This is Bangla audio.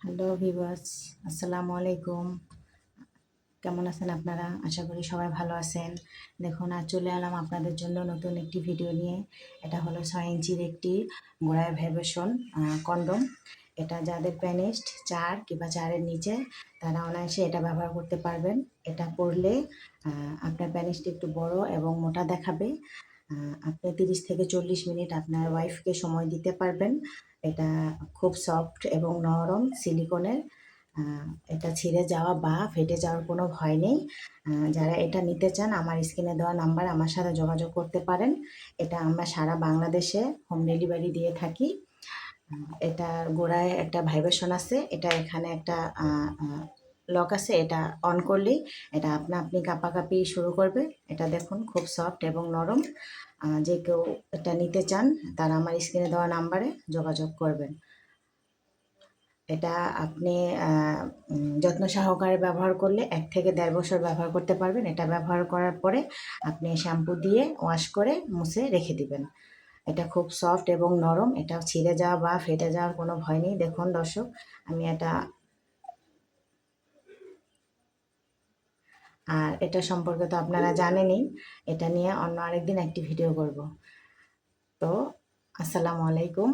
হ্যালো ভিভার্স আসসালামু আলাইকুম কেমন আছেন আপনারা? আশা করি সবাই ভালো আছেন। দেখুন আর চলে এলাম আপনাদের জন্য নতুন একটি ভিডিও নিয়ে। এটা হলো ছয় ইঞ্চির একটি গোড়ায় ভ্যাবেশন কন্ডম। এটা যাদের প্যানিস্ট চার কিংবা চারের নিচে তারা অনায়াসে এটা ব্যবহার করতে পারবেন। এটা আহ, আপনার প্যানিসটি একটু বড় এবং মোটা দেখাবে। আপনি তিরিশ থেকে চল্লিশ মিনিট আপনার ওয়াইফকে সময় দিতে পারবেন। এটা খুব সফট এবং নরম সিলিকনের এটা ছিঁড়ে যাওয়া বা ফেটে যাওয়ার কোনো ভয় নেই। যারা এটা নিতে চান, আমার স্ক্রিনে দেওয়া নাম্বার আমার সাথে যোগাযোগ করতে পারেন। এটা আমরা সারা বাংলাদেশে হোম ডেলিভারি দিয়ে থাকি। এটার গোড়ায় একটা ভাইব্রেশন আছে। এটা এখানে একটা লক আছে, এটা অন করলেই এটা আপনা, আপনি কাঁপাকাঁপি শুরু করবে। এটা দেখুন খুব সফট এবং নরম। যে কেউ এটা নিতে চান, তারা আমার স্ক্রিনে দেওয়া নাম্বারে যোগাযোগ করবেন। এটা আপনি যত্ন সহকারে ব্যবহার করলে এক থেকে দেড় বছর ব্যবহার করতে পারবেন। এটা ব্যবহার করার পরে আপনি শ্যাম্পু দিয়ে ওয়াশ করে মুছে রেখে দিবেন। এটা খুব সফট এবং নরম। এটা ছিঁড়ে যাওয়া বা ফেটে যাওয়ার কোনো ভয় নেই। দেখুন দর্শক, আমি এটা আর এটা সম্পর্কে তো আপনারা জানেনই, এটা নিয়ে অন্য আরেকদিন একটি ভিডিও করব। তো, আসসালামু আলাইকুম।